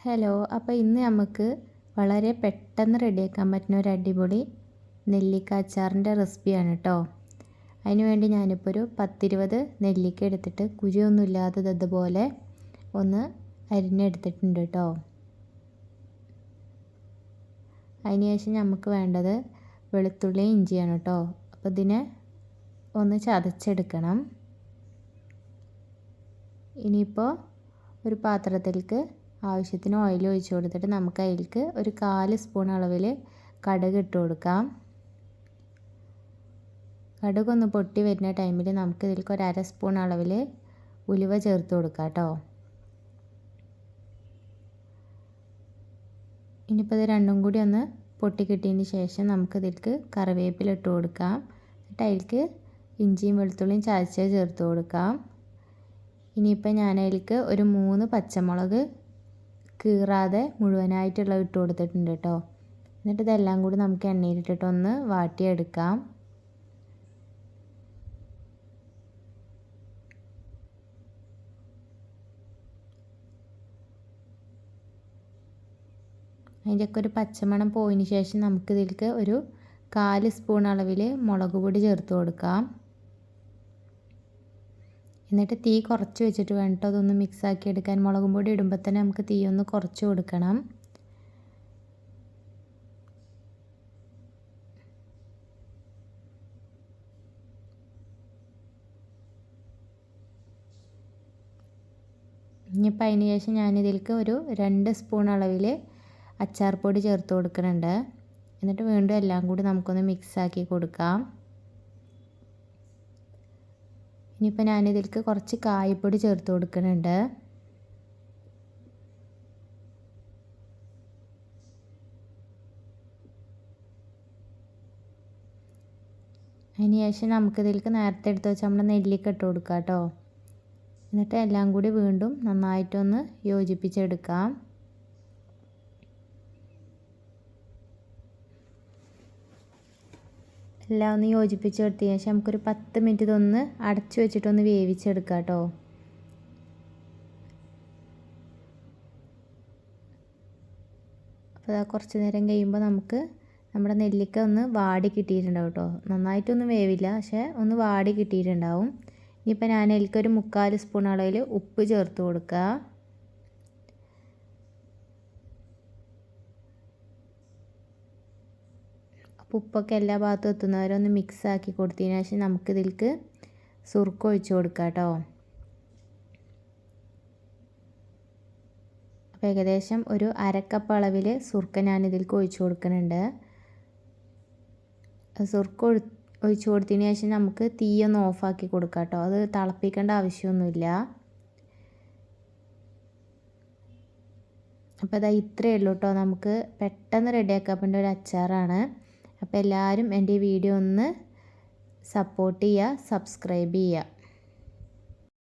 Hello അപ്പോൾ ഇന്ന് നമുക്ക് വളരെ പെട്ടെന്ന് റെഡിയാക്കാൻ പറ്റുന്ന ഒരു അടിപൊളി നെല്ലിക്ക അച്ചാറിന്റെ റെസിപ്പിയാണ് കേട്ടോ അതിനുവേണ്ടി ഞാനിപ്പോൾ ഒരു പത്തിരുപത് നെല്ലിക്ക എടുത്തിട്ട് കുഴിയൊന്നും ഇല്ലാത്തത് അതുപോലെ ഒന്ന് അരിഞ്ഞെടുത്തിട്ടുണ്ട് കേട്ടോ അതിന് ശേഷം നമുക്ക് വേണ്ടത് വെളുത്തുള്ളി ഇഞ്ചിയാണ് കേട്ടോ അപ്പോൾ ഇതിനെ ഒന്ന് ചതച്ചെടുക്കണം. ഇനിയിപ്പോൾ ഒരു പാത്രത്തിലേക്ക് ആവശ്യത്തിന് ഓയിൽ ഒഴിച്ച് കൊടുത്തിട്ട് നമുക്ക് അതിലേക്ക് ഒരു കാൽ സ്പൂൺ അളവിൽ കടുക് ഇട്ട് കൊടുക്കാം. കടുകൊന്ന് പൊട്ടി വരുന്ന ടൈമിൽ നമുക്ക് ഇതിലേക്ക് ഒരു അര സ്പൂൺ അളവിൽ ഉലുവ ചേർത്ത് കൊടുക്കാം കേട്ടോ ഇനിയിപ്പോൾ ഇത് രണ്ടും കൂടി ഒന്ന് പൊട്ടി കിട്ടിയതിന് ശേഷം നമുക്ക് ഇതിലേക്ക് കറിവേപ്പില ഇട്ട് കൊടുക്കാം. എന്നിട്ട് അതിലേക്ക് ഇഞ്ചിയും വെളുത്തുള്ളിയും ചതച്ചത് ചേർത്ത് കൊടുക്കാം. ഇനിയിപ്പോൾ ഞാൻ അതിലേക്ക് ഒരു മൂന്ന് പച്ചമുളക് കീറാതെ മുഴുവനായിട്ടുള്ള ഇട്ട് കൊടുത്തിട്ടുണ്ട് കേട്ടോ എന്നിട്ട് ഇതെല്ലാം കൂടി നമുക്ക് എണ്ണയിലിട്ടിട്ട് ഒന്ന് വാട്ടിയെടുക്കാം. അതിന്റെയൊക്കെ ഒരു പച്ചമണം പോയതിന് ശേഷം നമുക്കിതിലേക്ക് ഒരു കാൽ സ്പൂൺ അളവിൽ മുളക് പൊടി ചേർത്ത് കൊടുക്കാം. എന്നിട്ട് തീ കുറച്ച് വെച്ചിട്ട് വേണം അതൊന്ന് മിക്സാക്കി എടുക്കാൻ. മുളകും പൊടി ഇടുമ്പോൾ തന്നെ നമുക്ക് തീ ഒന്ന് കുറച്ച് കൊടുക്കണം. ഇനിയിപ്പോൾ അതിന് ശേഷം ഞാനിതിലേക്ക് ഒരു രണ്ട് സ്പൂൺ അളവിൽ അച്ചാർ പൊടി ചേർത്ത് കൊടുക്കുന്നുണ്ട് എന്നിട്ട് വീണ്ടും എല്ലാം കൂടി നമുക്കൊന്ന് മിക്സാക്കി കൊടുക്കാം. ഇനിയിപ്പോൾ ഞാനിതിലേക്ക് കുറച്ച് കായപ്പൊടി ചേർത്ത് കൊടുക്കുന്നുണ്ട്. അതിന് ശേഷം നമുക്കിതിലേക്ക് നേരത്തെ എടുത്ത് വെച്ച് നമ്മുടെ നെല്ലിക്ക ഇട്ട് കൊടുക്കാം കേട്ടോ എന്നിട്ട് എല്ലാം കൂടി വീണ്ടും നന്നായിട്ടൊന്ന് യോജിപ്പിച്ചെടുക്കാം. എല്ലാം ഒന്ന് യോജിപ്പിച്ച് കൊടുത്തതിന് ശേഷം നമുക്കൊരു പത്ത് മിനിറ്റ് ഇതൊന്ന് അടച്ചു വെച്ചിട്ടൊന്ന് വേവിച്ചെടുക്കാം കേട്ടോ. അപ്പോൾ കുറച്ച് നേരം കഴിയുമ്പോൾ നമുക്ക് നമ്മുടെ നെല്ലിക്ക ഒന്ന് വാടി കിട്ടിയിട്ടുണ്ടാവും കേട്ടോ. നന്നായിട്ടൊന്നും വേവില്ല പക്ഷേ ഒന്ന് വാടി കിട്ടിയിട്ടുണ്ടാവും. ഇനിയിപ്പോൾ ഞാൻ അതിലേക്കൊരു മുക്കാൽ സ്പൂൺ അളവിൽ ഉപ്പ് ചേർത്ത് കൊടുക്കുക. അപ്പോൾ ഉപ്പൊക്കെ എല്ലാ ഭാഗത്തും എത്തുന്നവരെ ഒന്ന് മിക്സ് ആക്കി കൊടുത്തതിന് ശേഷം നമുക്കിതിലേക്ക് സുർക്ക ഒഴിച്ച് കൊടുക്കാം കേട്ടോ. അപ്പോൾ ഏകദേശം ഒരു അരക്കപ്പ് അളവിൽ സുർക്ക ഞാനിതിൽക്ക് ഒഴിച്ച് കൊടുക്കുന്നുണ്ട്. സുർക്ക ഒഴിച്ച് കൊടുത്തതിന് ശേഷം നമുക്ക് തീയൊന്ന് ഓഫാക്കി കൊടുക്കാം കേട്ടോ. അത് തിളപ്പിക്കേണ്ട ആവശ്യമൊന്നുമില്ല. അപ്പോൾ അതാ ഇത്രയേ ഉള്ളൂ കേട്ടോ. നമുക്ക് പെട്ടെന്ന് റെഡിയാക്കാൻ പറ്റുന്ന ഒരു അച്ചാറാണ്. അപ്പോൾ എല്ലാവരും എന്റെ വീഡിയോ ഒന്ന് സപ്പോർട്ട് ചെയ്യുക സബ്സ്ക്രൈബ് ചെയ്യുക.